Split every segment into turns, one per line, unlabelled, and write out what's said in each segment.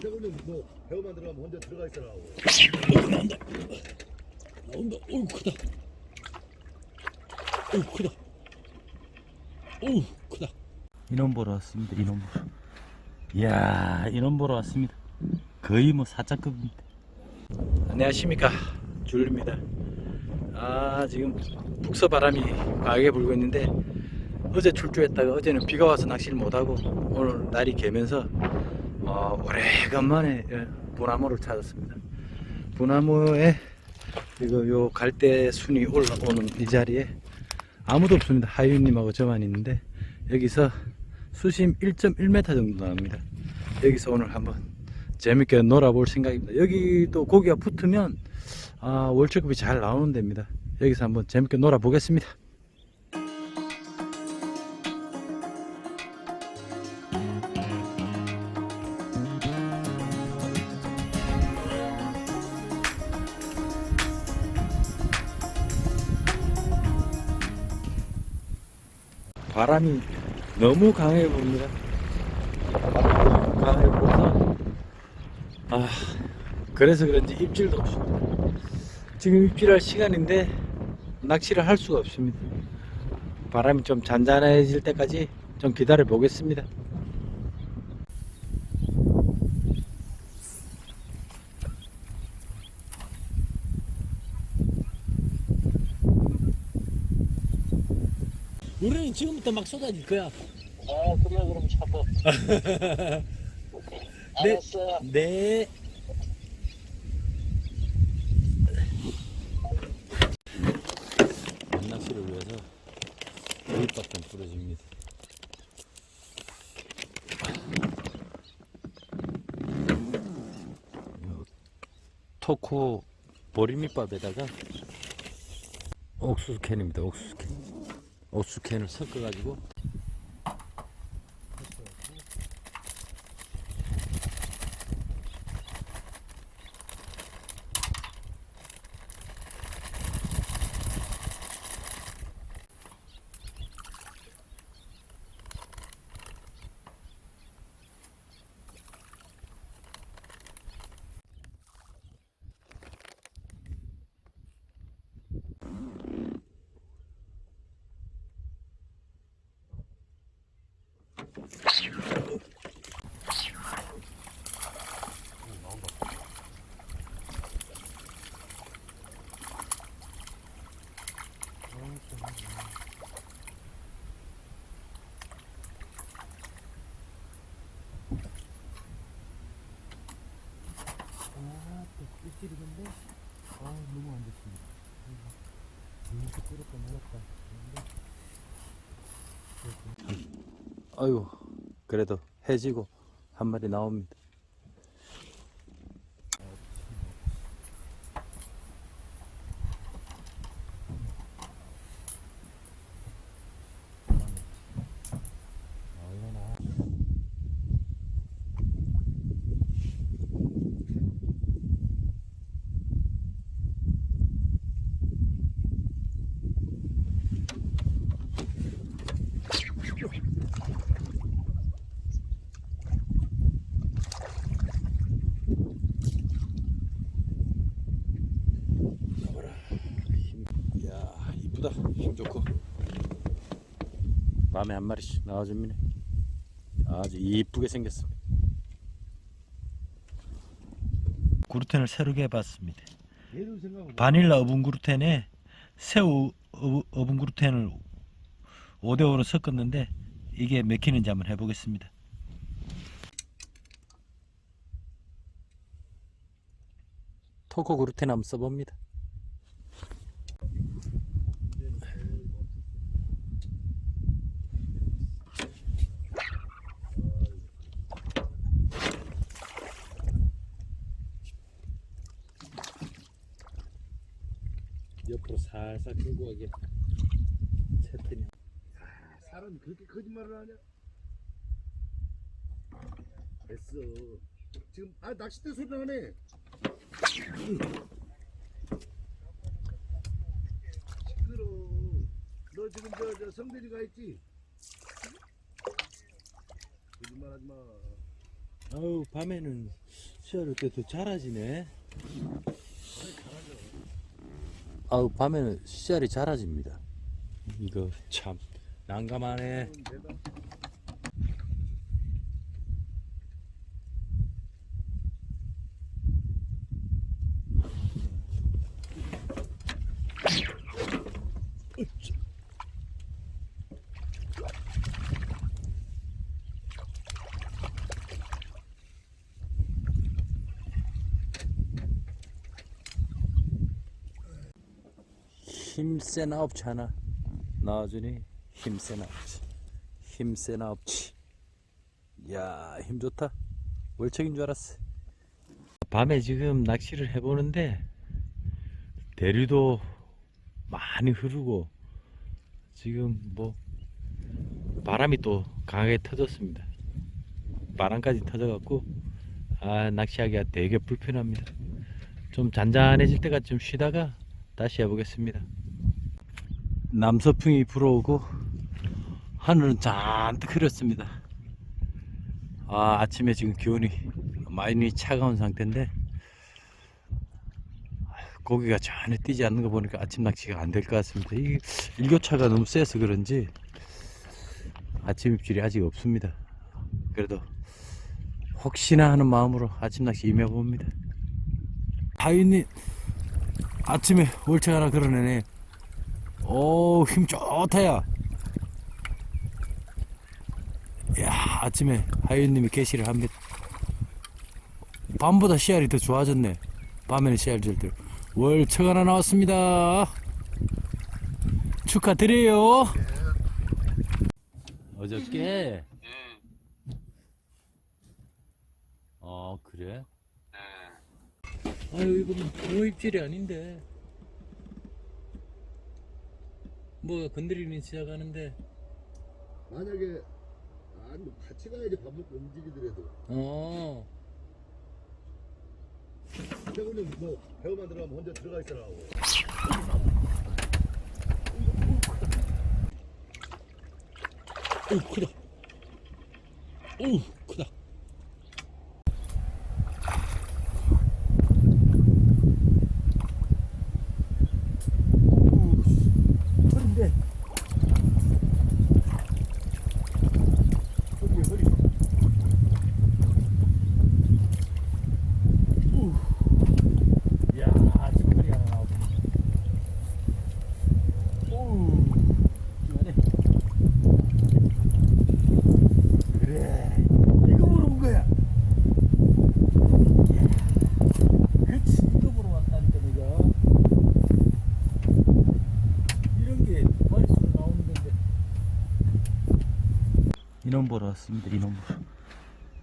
태우는 뭐 배우 만 들어가면 먼저 들어가 있으라고.
나온다. 어우 크다. 어우 크다. 어우 크다. 인원 보러 왔습니다. 인원 보러. 이야 인원 보러 왔습니다. 거의 뭐 사자급입니다. 안녕하십니까 줄입니다. 아 지금 북서 바람이 강하게 불고 있는데 어제 출조했다가 어제는 비가 와서 낚시를 못하고 오늘 날이 개면서 어, 오래간만에 예, 분화모를 찾았습니다. 분화모에 이거 요 갈대 순이 올라오는 이 자리에 아무도 없습니다. 하윤님하고 저만 있는데 여기서 수심 1.1m 정도 나옵니다. 여기서 오늘 한번 재밌게 놀아볼 생각입니다. 여기도 고기가 붙으면 아, 월초급이 잘 나오는 데입니다. 여기서 한번 재밌게 놀아보겠습니다. 바람이 너무 강해 봅니다. 너무 강해 보여서 아 그래서 그런지 입질도 없습니다. 지금 입질할 시간인데 낚시를 할 수가 없습니다. 바람이 좀 잔잔해질 때까지 좀 기다려 보겠습니다. 지금부터 막 쏟아질 거야.
아 그래 그럼 잡아
네.
알았어
네. 낚시를 위해서 물바탕 부러집니다. 토코 보리밑밥에다가 옥수수 캔입니다. 옥수수 캔. 옥수수 캔을 섞어가지고 일질이던데 아 너무 안 좋습니다. 이렇게 끓였다 말았다. 아유 그래도 해지고 한 마리 나옵니다. 이쁘다. 힘 좋고. 밤에 한 마리씩 나와줍니다 아주 이쁘게 생겼습니다 그루텐을 해봤습니다.
얘도 생각하고
바닐라 어분 그루텐에 새우 어- 어분 그루텐을 5대5로 섞었는데 이게 맥히는지 한번 해보겠습니다. 토코 그루텐 한번 써봅니다 옆으로 살살 끌고 가게 채뜨니
사람이 그렇게 거짓말을 하냐? 됐어. 지금 아 낚싯대 소리 나네. 시끄러. 너 지금 저, 저 성대리 가 있지? 거짓말 하지 마.
아우 밤에는 시야를 때더 잘하지네. 아우 밤에는 씨알이 잘하집니다. 이거 참 난감하네. 힘센 아홉치 하나. 나와주니 힘센 아홉치. 힘센 아홉치. 이야 힘 좋다. 월척인 줄 알았어. 밤에 지금 낚시를 해보는데 대류도 많이 흐르고 지금 뭐 바람이 또 강하게 터졌습니다. 바람까지 터져갖고 아 낚시하기가 되게 불편합니다. 좀 잔잔해질 때까지 좀 쉬다가 다시 해보겠습니다 남서풍이 불어오고 하늘은 잔뜩 흐렸습니다. 아, 아침에 지금 기온이 많이 차가운 상태인데 고기가 전혀 뛰지 않는 거 보니까 아침 낚시가 안 될 것 같습니다. 이 일교차가 너무 세서 그런지 아침 입질이 아직 없습니다. 그래도 혹시나 하는 마음으로 아침 낚시 임해 봅니다. 하윤님 아침에 하나 걸어내네. 오, 힘 좋다, 야. 야, 아침에 하윤님이 개시를 합니다. 밤보다 씨알이 더 좋아졌네. 밤에는 씨알 절대. 월척 하나 나왔습니다. 축하드려요. 어저께? 어, 그래? 아유, 이거 뭐 입질이 아닌데. 뭐 건드리는 시작하는데.
만약에 아니 뭐 같이 가야지 밥 먹고 움직이더라도.
어.
태훈이 뭐 배우만 들어가면 혼자 들어가 있으라고.
오 크다. 오 크다
허리인데 허리 허리
야 아침 거리 하나 나오고 오 이만해
그래 이거 물어본 거야
그렇지 이거 보러 왔다니까 내가 이런 게 머릿속에 나오는 건데 인원 보러 왔습니다 인원 보러.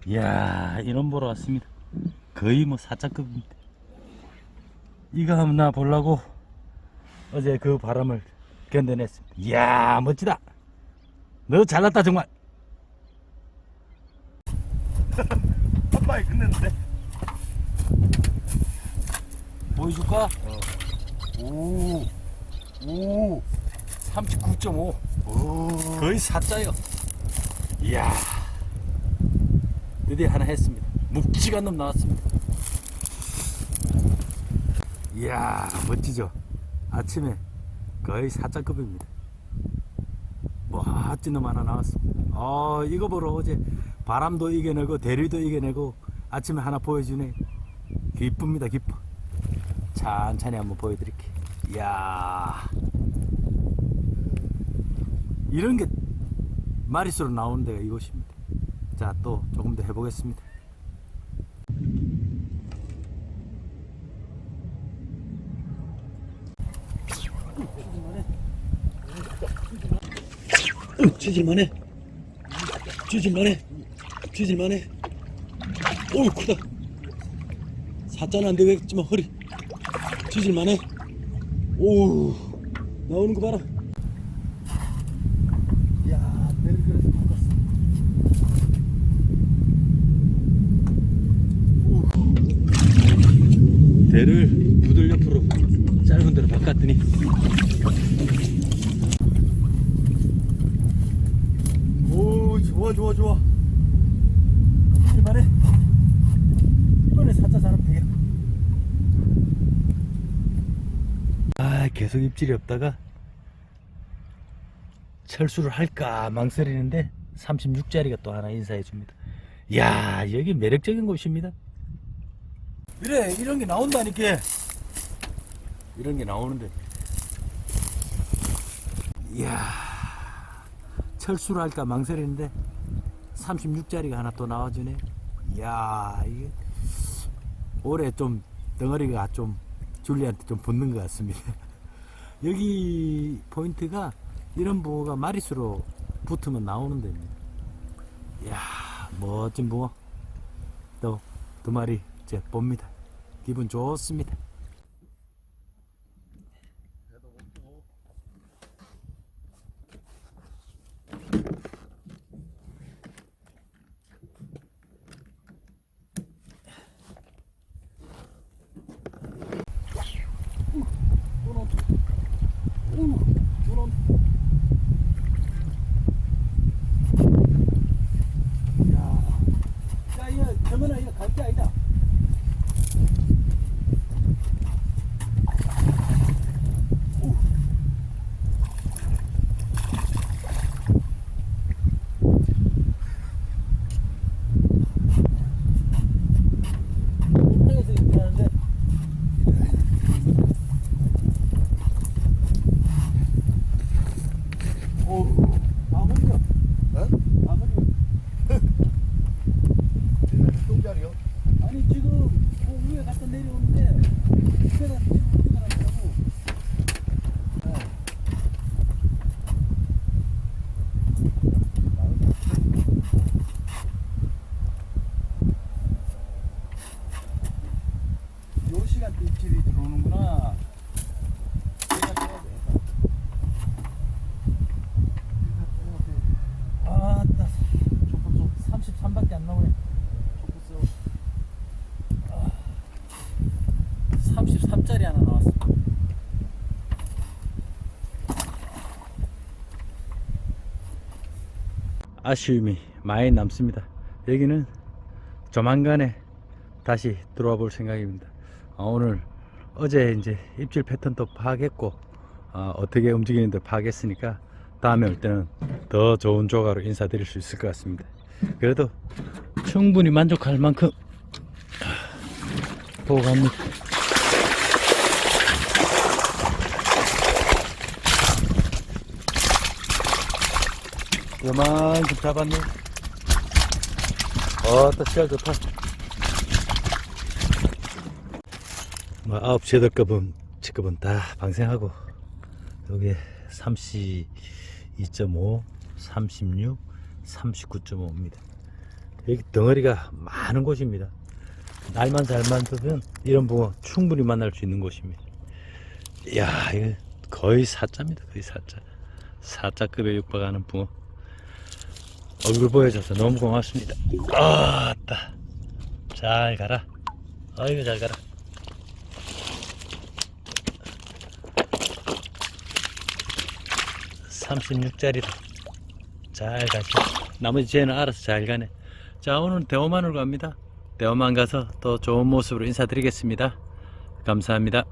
이야 인원 보러 왔습니다. 거의 뭐 사자급입니다. 이거 한번 나 보려고 어제 그 바람을 견뎌냈습니다. 이야 멋지다. 너 잘났다 정말.
한 방에 끝냈는데?
보여줄까? 오, 오, 39.5. 거의 사자요. 이야, 드디어 하나 했습니다. 묵직한 놈 나왔습니다. 이야, 멋지죠? 아침에 거의 사자급입니다. 멋진 놈 하나 나왔습니다. 어, 이거 보러 어제 바람도 이겨내고 대류도 이겨내고 아침에 하나 보여주네. 기쁩니다, 기뻐. 천천히 한번 보여드릴게요. 이야. 이런 게 마리수로 나오는 데가 이곳입니다. 자, 또 조금 더 해보겠습니다. 쥐질만해. 쥐질만해. 쥐질만해. 오, 크다. 사자는 안 되겠지만 허리. 쥐질만해. 오, 나오는 거 봐라.
야 내를 그래서 바꿨어
대를 부들 옆으로 짧은 데로 바꿨더니
오 좋아 좋아 좋아 이만해
더 잘하면 되겠다. 아, 계속 입질이 없다가 철수를 할까 망설이는데 36짜리가 또 하나 인사해 줍니다. 이야, 여기 매력적인 곳입니다. 그래, 이런 게 나온다니까. 이런 게 나오는데. 이야, 철수를 할까 망설이는데 36짜리가 하나 또 나와주네. 이야, 이게 올해 좀 덩어리가 좀 줄리한테 좀 붙는 것 같습니다. 여기 포인트가 이런 붕어가 마리수로 붙으면 나오는 데입니다. 이야, 멋진 붕어. 또 두 마리 이제 봅니다. 기분 좋습니다. 야, 이거 정은아 이거 갈게 아니다. 못하겠어 이렇게 하는데. 오, 마무리야.
어?
마무리.
똥자리요?
아니 지금 그 위에 갔다 내려오는데 집에다 지금 어디가 났다고 요 시간대 입질이 들어오는구나 아따 족보속 33밖에 안 나오네 족보속 33짜리 하나 나왔어. 아쉬움이 많이 남습니다. 여기는 조만간에 다시 들어와 볼 생각입니다. 아, 오늘 어제 이제 입질 패턴도 파악했고 아, 어떻게 움직이는데 파악했으니까 다음에 올 때는 더 좋은 조가로 인사드릴 수 있을 것 같습니다. 그래도 충분히 만족할 만큼 아, 보고 갑니다. 요만큼 잡았네. 어, 또 시야 좋다. 뭐, 아홉, 시 여덟 급은, 직급은 다 방생하고, 여기 32.5, 36, 39.5입니다. 여기 덩어리가 많은 곳입니다. 날만 잘 만들면 이런 붕어 충분히 만날 수 있는 곳입니다. 이야, 이거 거의 사자입니다. 거의 사자. 사자급에 육박하는 붕어. 얼굴 보여줘서 너무 고맙습니다. 아따. 잘 가라. 아이고, 잘 가라. (36짜리다) 잘 가시 나머지 쟤는 알아서 잘 가네 자 오늘 대호만으로 갑니다 대호만 가서 또 좋은 모습으로 인사드리겠습니다 감사합니다